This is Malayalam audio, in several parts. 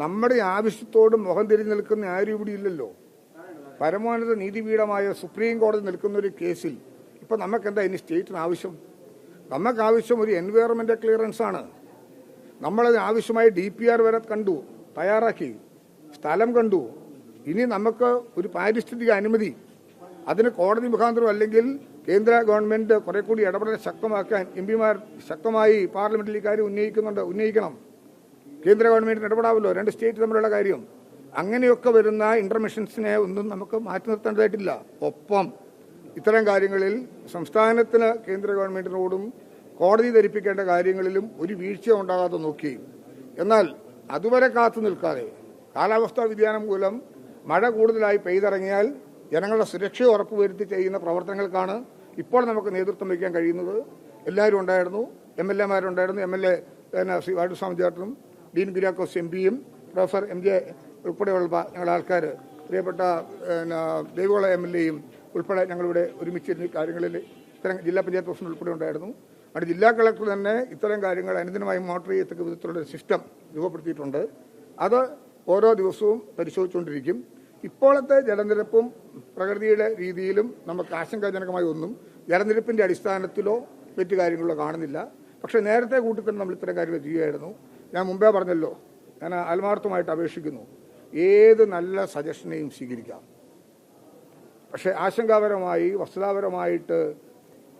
നമ്മുടെ ആവശ്യത്തോട് മുഖം തിരിഞ്ഞു നിൽക്കുന്ന ആരും ഇവിടെ ഇല്ലല്ലോ. പരമോന്നത നീതിപീഠമായ സുപ്രീം കോടതി നിൽക്കുന്ന ഒരു കേസിൽ ഇപ്പൊ നമുക്ക് എന്താ ഇനി സ്റ്റേറ്റിന് ആവശ്യം? നമുക്ക് ആവശ്യം ഒരു എൻവയറമെന്റ് ക്ലിയറൻസ് ആണ്. നമ്മളത് ആവശ്യമായി ഡി പി ആർ വരെ കണ്ടു തയ്യാറാക്കി സ്ഥലം കണ്ടു. ഇനി നമുക്ക് ഒരു പാരിസ്ഥിതിക അനുമതി അതിന് കോടതി മുഖാന്തരം അല്ലെങ്കിൽ കേന്ദ്ര ഗവൺമെന്റ് കുറെ കൂടി ഇടപെടൽ ശക്തമാക്കാൻ എം പിമാർ ശക്തമായി പാർലമെന്റിൽ ഇക്കാര്യം ഉന്നയിക്കുന്നുണ്ട് ഉന്നയിക്കണം. കേന്ദ്ര ഗവൺമെന്റിന് ഇടപെടാമല്ലോ രണ്ട് സ്റ്റേറ്റ് തമ്മിലുള്ള കാര്യം. അങ്ങനെയൊക്കെ വരുന്ന ഇന്റർമിഷൻസിനെ ഒന്നും നമുക്ക് മാറ്റി നിർത്തേണ്ടതായിട്ടില്ല. ഒപ്പം ഇത്തരം കാര്യങ്ങളിൽ സംസ്ഥാനത്തിന് കേന്ദ്ര ഗവൺമെന്റിനോടും കോടതി ധരിപ്പിക്കേണ്ട കാര്യങ്ങളിലും ഒരു വീഴ്ച ഉണ്ടാകാതെ നോക്കി. എന്നാൽ അതുവരെ കാത്തു നിൽക്കാതെ കാലാവസ്ഥാ വ്യതിയാനം മൂലം മഴ കൂടുതലായി പെയ്തിറങ്ങിയാൽ ജനങ്ങളുടെ സുരക്ഷ ഉറപ്പുവരുത്തി ചെയ്യുന്ന പ്രവർത്തനങ്ങൾക്കാണ് ഇപ്പോൾ നമുക്ക് നേതൃത്വം വയ്ക്കാൻ കഴിയുന്നത്. എല്ലാവരും ഉണ്ടായിരുന്നു. എം എൽ എമാരുണ്ടായിരുന്നു എം എൽ എ പിന്നെ ശ്രീ ചേട്ടനും ഡീൻ ഗിരിയാക്കോസ് എം പിയും പ്രൊഫസർ എം ജെ ഉൾപ്പെടെയുള്ള ഞങ്ങളുടെ ആൾക്കാർ പ്രിയപ്പെട്ട ദേവികുള എം എൽ എയും ഉൾപ്പെടെ ഞങ്ങളിവിടെ ഒരുമിച്ചിരുന്ന കാര്യങ്ങളിൽ ഇത്തരം ജില്ലാ പഞ്ചായത്ത് പ്രസിഡന്റ് ഉൾപ്പെടെ ഉണ്ടായിരുന്നു. അവിടെ ജില്ലാ കളക്ടർ തന്നെ ഇത്തരം കാര്യങ്ങൾ അനുദിനമായി മോണിറ്റർ ചെയ്യത്തക്ക വിധത്തിലുള്ള ഒരു സിസ്റ്റം രൂപപ്പെടുത്തിയിട്ടുണ്ട്. അത് ഓരോ ദിവസവും പരിശോധിച്ചുകൊണ്ടിരിക്കും. ഇപ്പോഴത്തെ ജലനിരപ്പും പ്രകൃതിയുടെ രീതിയിലും നമുക്ക് ആശങ്കാജനകമായി ഒന്നും ജലനിരപ്പിന്റെ അടിസ്ഥാനത്തിലോ മറ്റു കാര്യങ്ങളോ കാണുന്നില്ല. പക്ഷേ നേരത്തെ കൂട്ടി തന്നെ നമ്മൾ ഇത്തരം കാര്യങ്ങൾ ചെയ്യുകയായിരുന്നു. ഞാൻ മുമ്പേ പറഞ്ഞല്ലോ. ഞാൻ ആത്മാർത്ഥമായിട്ട് അപേക്ഷിക്കുന്നു. ഏത് നല്ല സജഷനെയും സ്വീകരിക്കാം. പക്ഷേ ആശങ്കാപരമായി വസ്തുതാപരമായിട്ട്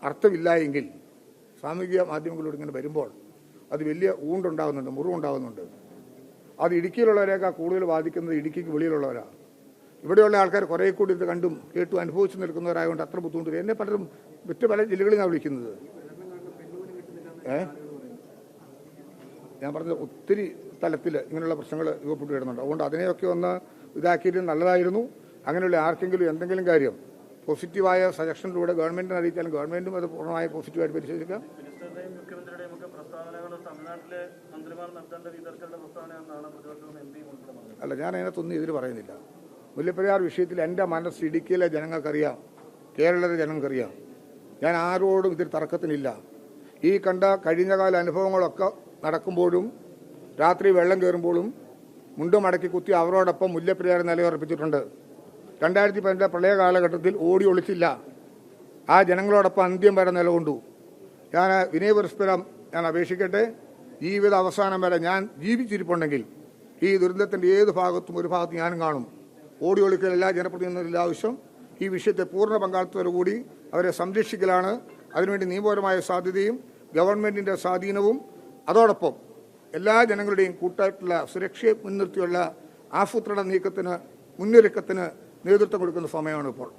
അർത്ഥമില്ല എങ്കിൽ സാമൂഹിക മാധ്യമങ്ങളോട് ഇങ്ങനെ വരുമ്പോൾ അത് വലിയ ഊണ്ടുണ്ടാകുന്നുണ്ട് മുറിവുണ്ടാകുന്നുണ്ട് അത് ഇടുക്കിയിലുള്ളവരെയൊക്കെ കൂടുതൽ ബാധിക്കുന്നത് ഇടുക്കിക്ക് വെളിയിലുള്ളവരാണ് ഇവിടെയുള്ള ആൾക്കാർ കുറേ കൂടി ഇത് കണ്ടും കേട്ടും അനുഭവിച്ചു നിൽക്കുന്നവരായതുകൊണ്ട് അത്ര ബുദ്ധിമുട്ടില്ല. എന്നെ പലരും മറ്റു പല ജില്ലകളിൽ നിന്നാണ് വിളിക്കുന്നത്. ഏ? ഞാൻ പറഞ്ഞത് ഒത്തിരി തലത്തിൽ ഇങ്ങനെയുള്ള പ്രശ്നങ്ങൾ രൂപപ്പെട്ടു വരുന്നുണ്ട്. അതുകൊണ്ട് അതിനെയൊക്കെ ഒന്ന് ഇതാക്കിയിട്ട് നല്ലതായിരുന്നു. അങ്ങനെയുള്ള ആർക്കെങ്കിലും എന്തെങ്കിലും കാര്യം പോസിറ്റീവായ സജഷനിലൂടെ ഗവൺമെന്റിനെ അറിയിച്ചാലും ഗവൺമെന്റും അത് പൂർണമായി പോസിറ്റീവായിട്ട് പരിശോധിക്കാം. അല്ല ഞാൻ അതിനകത്തൊന്നും എതിര് പറയുന്നില്ല. മുല്ലപ്പെരിയാർ വിഷയത്തിൽ എന്റെ മനസ്സ് ഇടുക്കിയിലെ ജനങ്ങൾക്കറിയാം. കേരളത്തിലെ ജനങ്ങൾക്കറിയാം. ഞാൻ ആരോടും ഇതിൽ തർക്കത്തിനില്ല. ഈ കണ്ട കഴിഞ്ഞകാല അനുഭവങ്ങളൊക്കെ നടക്കുമ്പോഴും രാത്രി വെള്ളം കയറുമ്പോഴും മുണ്ടും മടക്കി കുത്തി അവരോടൊപ്പം മുല്ലപ്പെരിയാർ നിലയുറപ്പിച്ചിട്ടുണ്ട്. രണ്ടായിരത്തി പതിനെട്ട് പ്രളയ കാലഘട്ടത്തിൽ ഓടി ഒളിച്ചില്ല. ആ ജനങ്ങളോടൊപ്പം അന്ത്യം വരെ നിലകൊണ്ടു. ഞാൻ വിനയപരസ്പരം ഞാൻ അപേക്ഷിക്കട്ടെ. ജീവിത അവസാനം വരെ ഞാൻ ജീവിച്ചിരിപ്പുണ്ടെങ്കിൽ ഈ ദുരന്തത്തിന്റെ ഏത് ഭാഗത്തും ഒരു ഭാഗത്ത് ഞാനും കാണും. ഓടി ഒളിക്കൽ ഒളിക്കലല്ല ജനപ്രതിനിധികളുടെ ആവശ്യം. ഈ വിഷയത്തെ പൂർണ പങ്കാളിത്തത്തോടുകൂടി അവരെ സംരക്ഷിക്കലാണ്. അതിനുവേണ്ടി നിയമപരമായ സാധ്യതയും ഗവൺമെന്റിന്റെ സ്വാധീനവും അതോടൊപ്പം എല്ലാ ജനങ്ങളുടെയും കൂട്ടായിട്ടുള്ള സുരക്ഷയെ മുൻനിർത്തിയുള്ള ആസൂത്രണ നീക്കത്തിന് മുന്നൊരുക്കത്തിന് നേതൃത്വം കൊടുക്കുന്ന സമയമാണ് ഇപ്പോൾ.